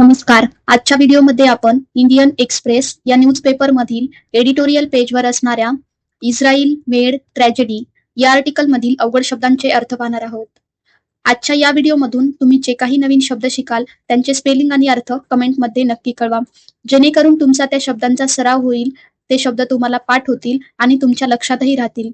नमस्कार. आजच्या व्हिडिओमध्ये आपण इंडियन एक्सप्रेस या न्यूजपेपर मधील एडिटोरियल पेजवर असणाऱ्या इस्रायल मेड ट्रॅजेडी या आर्टिकल मधील अवघड शब्दांचे अर्थ पाहणार आहोत. आजच्या या व्हिडिओमधून तुम्ही जे काही नवीन शब्द शिकाल त्यांचे स्पेलिंग आणि अर्थ कमेंटमध्ये नक्की कळवा. जेणेकरून तुमचा त्या शब्दांचा सराव होईल ते शब्द तुम्हाला पाठ होतील आणि तुमच्या लक्षातही राहतील.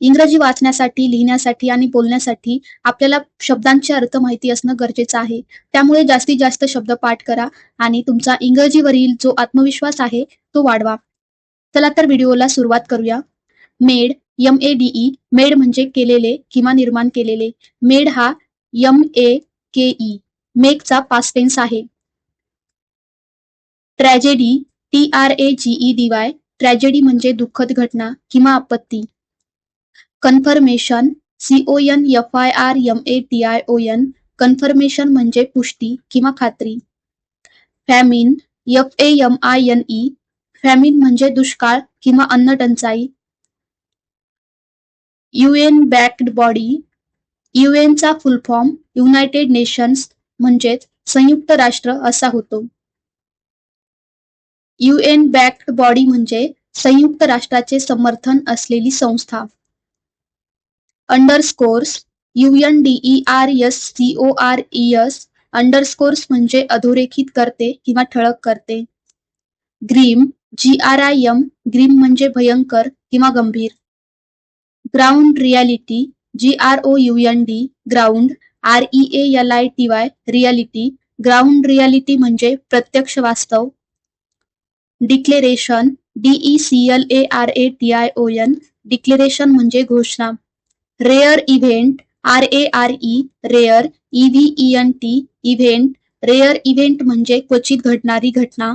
इंग्रजी वाचण्यासाठी लिहिण्यासाठी आणि बोलण्यासाठी आपल्याला शब्दांचे अर्थ माहिती असणं गरजेचं आहे. त्यामुळे जास्तीत जास्त शब्द पाठ करा आणि तुमचा इंग्रजीवरील जो आत्मविश्वास आहे तो वाढवा. चला तर व्हिडिओला सुरुवात करूया. Made M A D E made म्हणजे केलेले किंवा निर्माण केलेले. मेड हा एम ए के ई मेकचा पास्ट टेन्स आहे. Tragedy T R A G E D Y tragedy म्हणजे दुःखद घटना किंवा आपत्ती. Confirmation C O N F I R M A T I O N confirmation म्हणजे पुष्टी किंवा खात्री. Famine F A M I N E famine म्हणजे दुष्काळ किंवा अन्न टंचाई. UN backed body युएनचा full form United Nations म्हणजेच संयुक्त राष्ट्र असा होतो. युएन बॅक्ड बॉडी म्हणजे संयुक्त राष्ट्राचे समर्थन असलेली संस्था. Underscores U N D E R S C O R E S underscores म्हणजे अधोरेखित करते किंवा ठळक करते. Grim G R I M grim म्हणजे भयंकर किंवा गंभीर. Ground reality G R O U N D ground R E A L I T Y reality ground reality म्हणजे प्रत्यक्ष वास्तव. Declaration D E C L A R A T I O N declaration म्हणजे घोषणा. Rare event R A R E rare E V E N T event rare event म्हणजे क्वचित घडणारी घटना.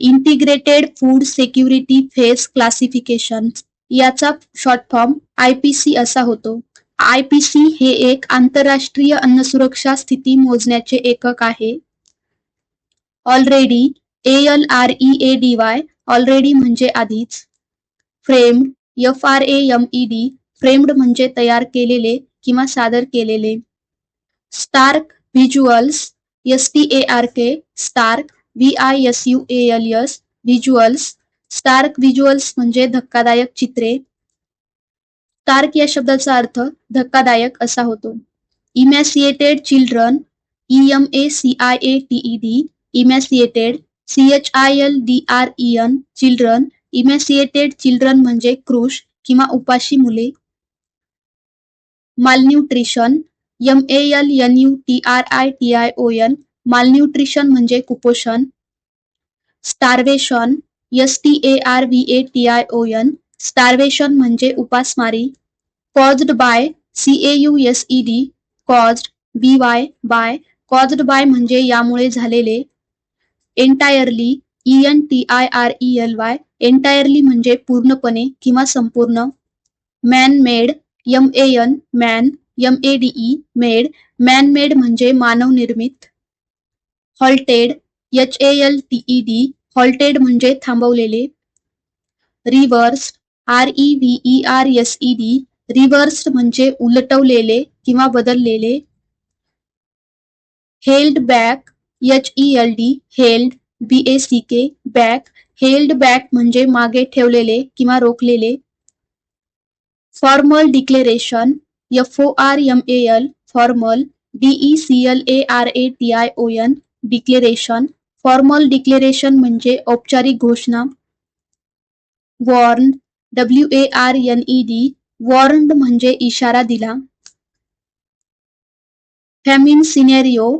Integrated food security phase classification याचा short form I P C असा होतो. I P C हे एक आंतरराष्ट्रीय अन्न सुरक्षा स्थिती मोजण्याचे एकक आहे. Already A L R E A D Y already म्हणजे आधीच. Framed F R A M E D framed म्हणजे तयार केलेले किंवा सादर केलेले. Stark visuals S T A R K stark V I S U A L S visuals stark visuals म्हणजे धक्कादायक चित्रे. स्टार्क या शब्दाचा अर्थ धक्कादायक असा होतो. Emaciated children E M A C I A T E D emaciated C H I L D R E N children emaciated children म्हणजे क्रुश किंवा उपाशी मुले. Malnutrition M A L N U T R I T I O N malnutrition म्हणजे कुपोषण. Starvation S T A R V A T I O N starvation म्हणजे उपासमारी. Caused by C A U S E D caused B Y by caused by म्हणजे यामुळे झालेले. Entirely E N T I R E L Y entirely म्हणजे पूर्णपणे किंवा संपूर्ण. Man made M A N man M A D E made man made म्हणजे मानव निर्मित. Halted H A L T E D halted म्हणजे थांबवलेले. Reversed R E V E R S E D reversed म्हणजे उलटवलेले किंवा बदललेले. Held back H E L D held B A C K back held back म्हणजे मागे ठेवलेले किंवा रोखलेले. Formal declaration F O R M A L formal D E C L A R A T I O N declaration formal declaration म्हणजे औपचारिक घोषणा. Warned W A R N E D म्हणजे इशारा दिला. Famine scenario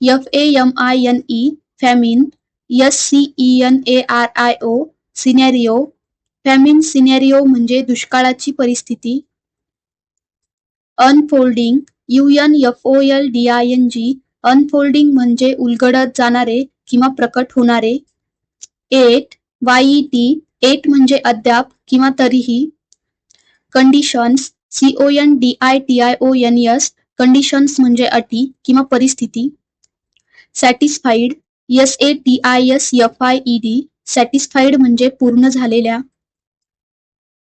F A M I N E famine S C E N A R I O scenario famine scenario म्हणजे दुष्काळाची परिस्थिती. Unfolding U N F O L D I N G unfolding म्हणजे उलगडत जाणारे किंवा प्रकट होणारे. Eight Y T eight म्हणजे अद्याप किंवा तरीही. Conditions C O N D I T I O N S conditions म्हणजे अटी किंवा परिस्थिती. Satisfied S A T I S F I E D satisfied म्हणजे पूर्ण झालेल्या.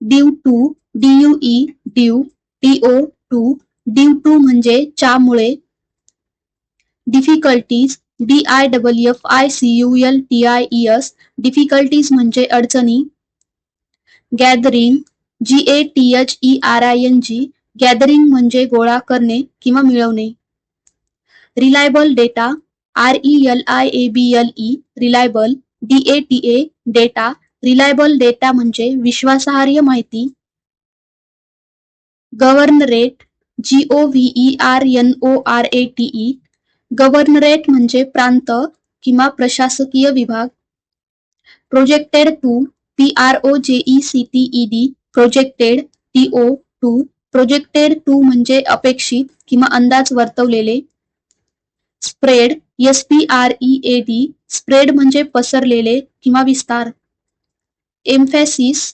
Due to D U E due D O to due to म्हणजे च्यामुळे. Difficulties D I double F I C U L T I E S difficulties म्हणजे अडचणी. Gathering G A T H E R I N G gathering म्हणजे गोळा करणे किंवा मिळवणे. Reliable data R E L I A B L E reliable D A T A data reliable data म्हणजे विश्वासार्ह माहिती. Governorate G O V E R N O R A T E governorate म्हणजे प्रांत किंवा प्रशासकीय विभाग. Projected to P R O J E C T E D projected T O to projected to म्हणजे अपेक्षित किंवा अंदाज वर्तवलेले. Spread S P R E A D spread म्हणजे पसरलेले किंवा विस्तार. Emphasis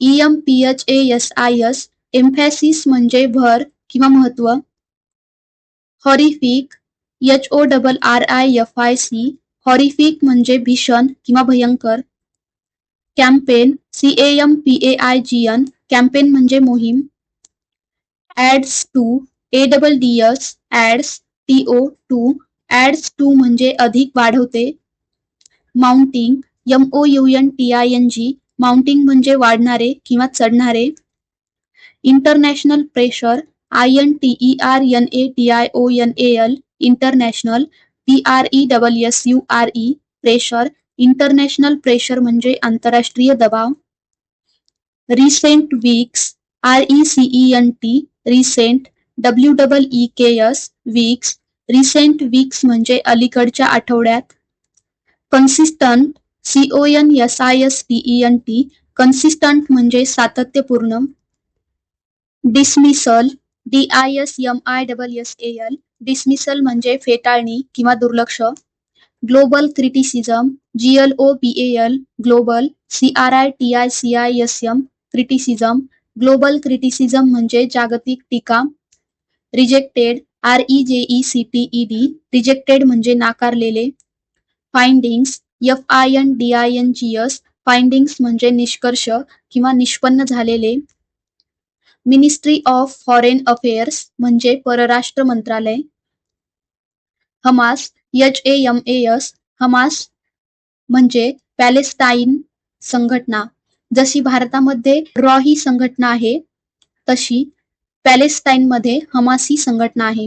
E M P H A S I S emphasis भर किंवा महत्व. Horrific H O double R I F I C horrific म्हणजे भीषण किंवा भयंकर. Campaign C A M P A I G N campaign म्हणजे मोहीम. To A double D S adds T O to adds to म्हणजे अधिक वाढवते. Mounting M O U N T I N G mounting म्हणजे वाढणारे किंवा चढणारे. International pressure N T E R N A T I O N A L international P R E double S U R E pressure international pressure आंतरराष्ट्रीय दबाव. Recent weeks R E C E N T recent W double E K S weeks recent weeks म्हणजे अलीकडच्या आठवड्यात. Consistent C O N S I S T T consistent म्हणजे सातत्यपूर्ण. Dismissal D I S M I double S A L dismissal म्हणजे फेटाळणी किंवा दुर्लक्ष. Global criticism G L O B L global C R I T I C I S M criticism global criticism म्हणजे जागतिक टीका. Rejected R E J E C E D rejected म्हणजे नाकारलेले. Findings F I N D I N G S findings म्हणजे निष्कर्ष किंवा निष्पन्न झालेले. मिनिस्ट्री ऑफ फॉरेन अफेअर्स म्हणजे परराष्ट्र मंत्रालय. Hamas H A M A S Hamas म्हणजे पॅलेस्टाईन संघटना. जशी भारतामध्ये रॉ ही संघटना आहे तशी पॅलेस्टाईनमध्ये हमासी संघटना आहे.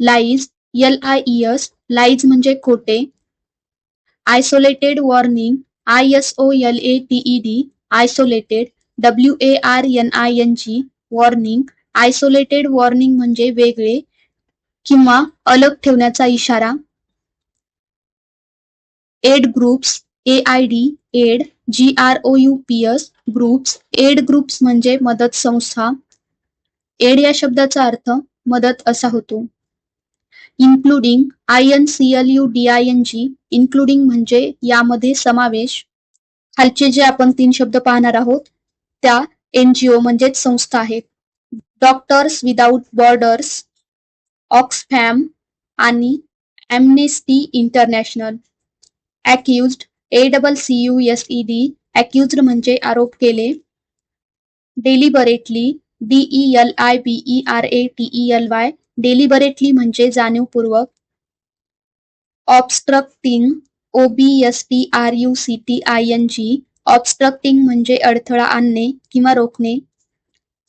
Lies L I E S lies म्हणजे खोटे isolated warning I S O L A T E D isolated W A R N I N G warning isolated warning म्हणजे वेगळे किंवा अलग ठेवण्याचा इशारा. Aid groups A I D aid G R O U P S groups aid groups म्हणजे मदत संस्था. Add या शब्दाचा अर्थ मदत असा होतो. Including I N C L U D I N G including म्हणजे यामध्ये समावेश. खालचे जे आपण तीन शब्द पाहणार आहोत त्या एनजीओ म्हणजेच संस्था आहेत. डॉक्टर्स विदाउट बॉर्डर्स ऑक्सफॅम आणि Amnesty international accused A double C U S E D accuse म्हणजे आरोप केले. Deliberately D E L I B E R A T L Y deliberately म्हणजे जाणीवपूर्वक. Obstructing O B S T R U C T I N G obstructing म्हणजे अडथळा आणणे किंवा रोखणे.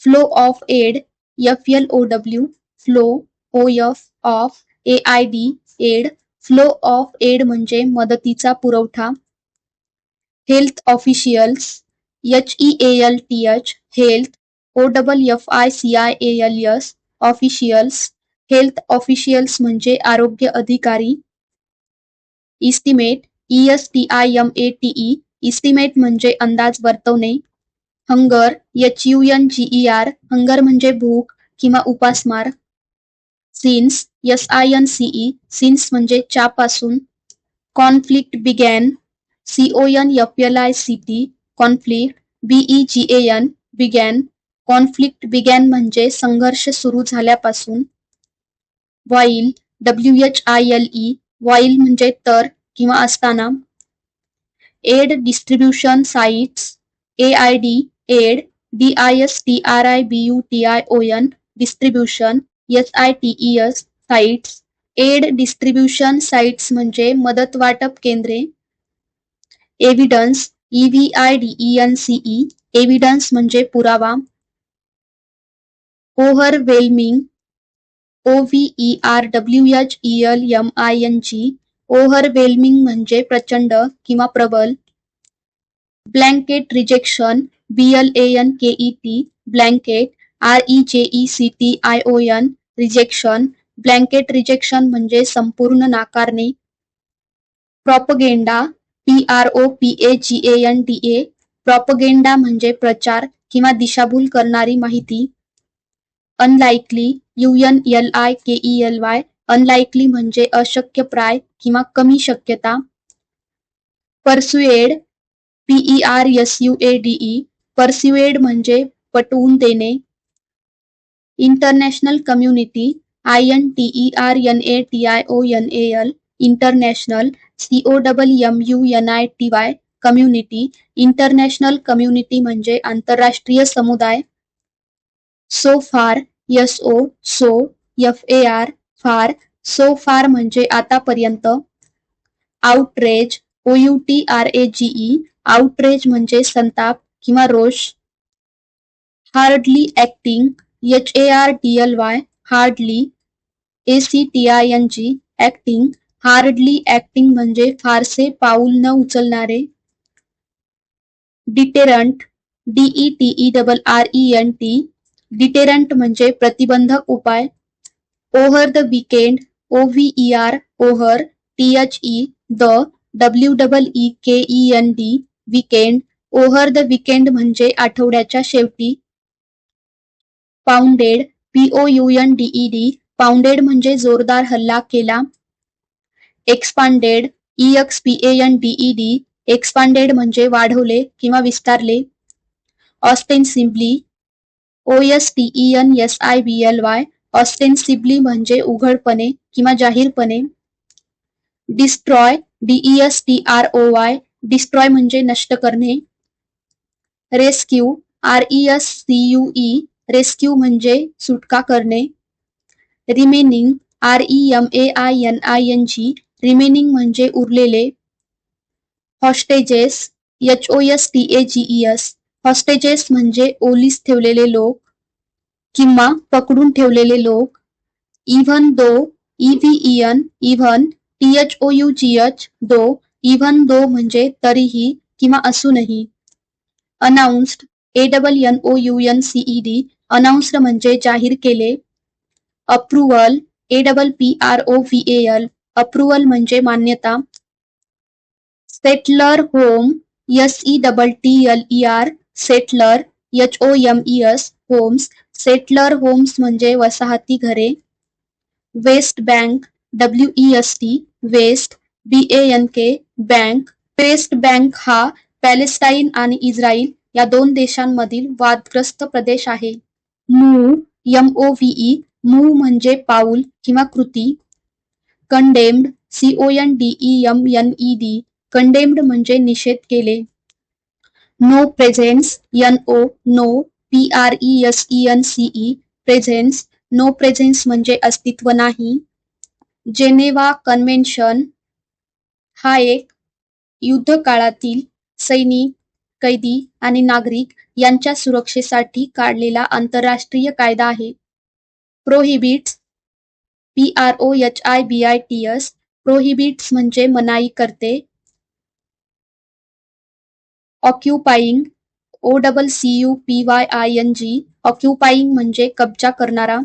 Flow of aid F L O W flow O F of A I D aid flow of aid म्हणजे मदतीचा पुरवठा. Health officials H E A L T H health O double F I C I A L S officials health officials म्हणजे आरोग्य अधिकारी. Estimate E S T I M A T E estimate म्हणजे अंदाज वर्तवणे. Hunger H U N G E R hunger म्हणजे भूक किंवा उपासमार since S I N C E since म्हणजे च्यापासून conflict began C O N F L I C T conflict B E G A N began conflict began म्हणजे संघर्ष सुरू झाल्यापासून. While W H I L E while म्हणजे तर किंवा असताना. Aid distribution sites A I D aid D I S T R I B U T I O N distribution S I T E S sites aid distribution sites म्हणजे मदत वाटप केंद्रे. Evidence E V I D E N E evidence म्हणजे पुरावा. Overwhelming O V E R W H E L M I N G overwhelming म्हणजे प्रचंड किंवा प्रबल. Blanket rejection B L A N K E T blanket R E J E C T I O N rejection blanket rejection म्हणजे संपूर्ण नाकारणे. Propaganda P R O P A G A N D A propaganda म्हणजे प्रचार किंवा दिशाभूल करणारी माहिती. Unlikely U N L I K E L Y unlikely म्हणजे अशक्य प्राय किंवा कमी शक्यता. Persuaded P E R S U A D E persuaded म्हणजे पटवून देणे. International community I N T E R N A T I O N A L international C O double M U N I T Y community international community आंतरराष्ट्रीय समुदाय. So far S O so F A R far so far म्हणजे आतापर्यंत. Outrage O U T R A G E outrage म्हणजे संताप किंवा रोष. Hardly acting H A R D L Y hardly A C T I N G acting hardly acting म्हणजे फारसे पाऊल न उचलणारे. Deterrent D E T E double R E N T deterrent म्हणजे प्रतिबंधक उपाय. Over the weekend O V E R over T H E the W double E K E N D weekend over the weekend म्हणजे आठवड्याच्या शेवटी. Pounded P O U N D E D pounded म्हणजे जोरदार हल्ला केला. Expanded E X P A N E D expanded म्हणजे वाढवले किंवा विस्तारले. Ostensibly O S T E N S I B L Y ostensibly म्हणजे उघडपणे किंवा जाहीरपणे. Destroy D E S T R O Y destroy म्हणजे नष्ट करणे. Rescue R E S C U E rescue म्हणजे सुटका करणे. Remaining R E M A I N I N G remaining म्हणजे उरलेले. Hostages H O S T A G S hostages ओलीस ठेवलेले लोक किंवा पकडून ठेवलेले लोक. Even though E V E N even T H O U G H though even though म्हणजे तरीही किंवा असूनही. Announced A double N O U N C E D announced म्हणजे जाहीर केले. Approval A double P R O A L approval म्हणजे मान्यता. Settler home S E double T L E R settler H O M E S homes. Settler homes म्हणजे वसाहती घरे. West Bank W E S T West B A N K Bank. West Bank हा Palestine आणि Israel या दोन देशांमधील वादग्रस्त प्रदेश आहे. मू एम ओ व्हीई मू म्हणजे पाऊल किंवा कृती. Condemned C O N D E M N E D condemned म्हणजे निषेध केले. No presence N O no P R E S E N C E presence no presence म्हणजे अस्तित्व नाही. जेनेवा कन्व्हेन्शन हा एक युद्ध काळातील सैनिक कैदी आणि नागरिक यांच्या सुरक्षेसाठी काढलेला आंतरराष्ट्रीय कायदा आहे. Prohibits P R O H I B I T S prohibits म्हणजे मनाई करते. Occupying O double C U P Y I N G occupying म्हणजे कब्जा करणारा.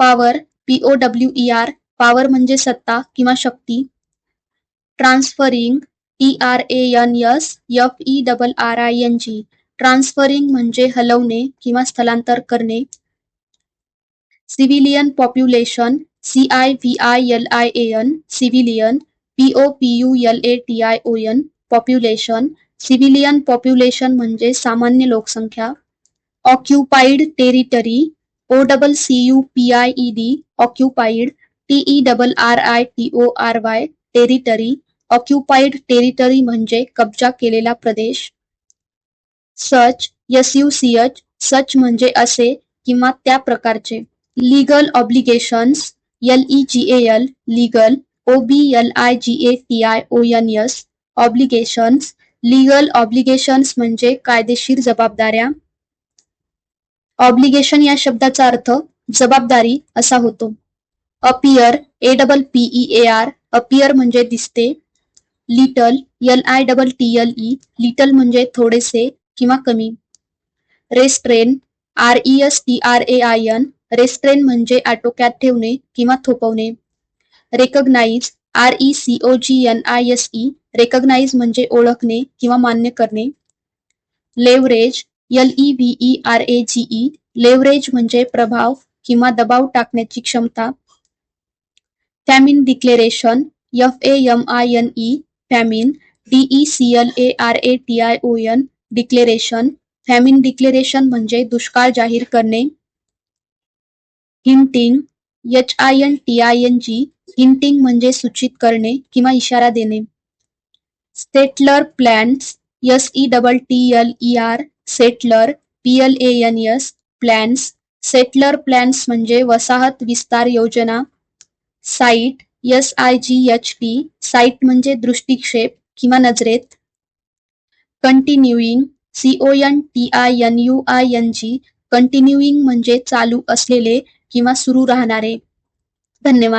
Power P O W E R power म्हणजे सत्ता किंवा शक्ती. Transferring T R A N S F E double R I N G transferring म्हणजे हलवणे किंवा स्थलांतर करणे. Civilian population C I V I L I A N civilian P O P U L A T I O N population civilian population म्हणजे सामान्य लोकसंख्या. Occupied territory O double C U P I E D occupied T E double R I T O R Y territory occupied territory म्हणजे कब्जा केलेला प्रदेश. Such S U C H such म्हणजे असे किंवा त्या प्रकारचे. Legal obligations L E G L O B L I G A T I O N S obligations legal obligations म्हणजे कायदेशीर जबाबदाऱ्या. ऑब्लिगेशन या शब्दाचा अर्थ जबाबदारी असा होतो. Appear A double P E A R appear म्हणजे दिसते. Little L I double T L E little म्हणजे थोडेसे किंवा कमी. Restrain R E S T R A I N restrain म्हणजे आटोक्यात ठेवणे किंवा थोपवणे. Recognise R E C O G N I S E recognise म्हणजे ओळखणे किंवा मान्य करणे. Leverage L E V E R A G E leverage म्हणजे प्रभाव किंवा दबाव टाकण्याची क्षमता. Famine declaration F A M I N E famine D E C L A R A T I O N declaration famine declaration म्हणजे दुष्काळ जाहीर करणे. Hinting H I N T I N G hinting म्हणजे सूचित करणे किंवा इशारा देणे. Settler plans S E double T L E R settler P L A N S plans settler plans म्हणजे वसाहत विस्तार योजना. Sight S I G H T sight म्हणजे दृष्टिक्षेप किंवा नजरेत. Continuing C O N T I N U I N G continuing म्हणजे चालू असलेले किंवा सुरू राहणारे. धन्यवाद.